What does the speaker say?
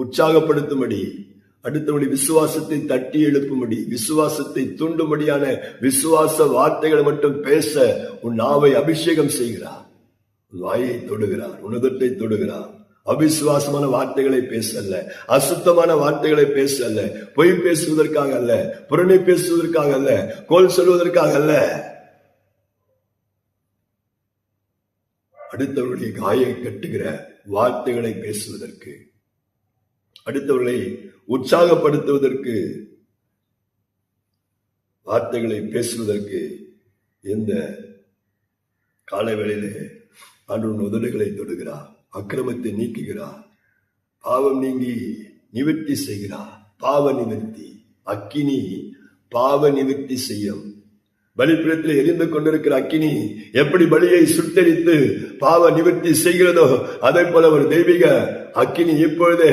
உற்சாகப்படுத்தும்படி அடுத்தபடி விசுவாசத்தை தட்டி எழுப்பும்படி விசுவாசத்தை தூண்டும்படியான விசுவாச வார்த்தைகளை மட்டும் பேச உன் நாவை அபிஷேகம் செய்கிறார். வாயை தொடுகிறார் உனதத்தை தொடுகிறார். அவிசுவாசமான வார்த்தைகளை பேசல்ல அசுத்தமான வார்த்தைகளை பேசல்ல பொய் பேசுவதற்காக அல்ல புரணி பேசுவதற்காக அல்ல கோல் சொல்வதற்காக அல்ல. அடுத்தவருடைய காயை கட்டுகிற வார்த்தைகளை பேசுவதற்கு அடுத்தவர்களை உற்சாகப்படுத்துவதற்கு வார்த்தைகளை பேசுவதற்கு எந்த காலவேளையிலே ஆண்டு உதடுகளை தொடுகிறார் அக்கிரமத்தை நீக்குகிறார் பாவம் நீங்கி நிவர்த்தி செய்கிறார். பாவ நிவர்த்தி அக்கினி பாவ நிவர்த்தி செய்யும். பலிபீடத்தில் எரிந்து கொண்டிருக்கிற அக்கினி எப்படி பலியை சுட்டரித்து பாவ நிவர்த்தி செய்கிறதோ அதே போல ஒரு தெய்வீக அக்கினி இப்பொழுதே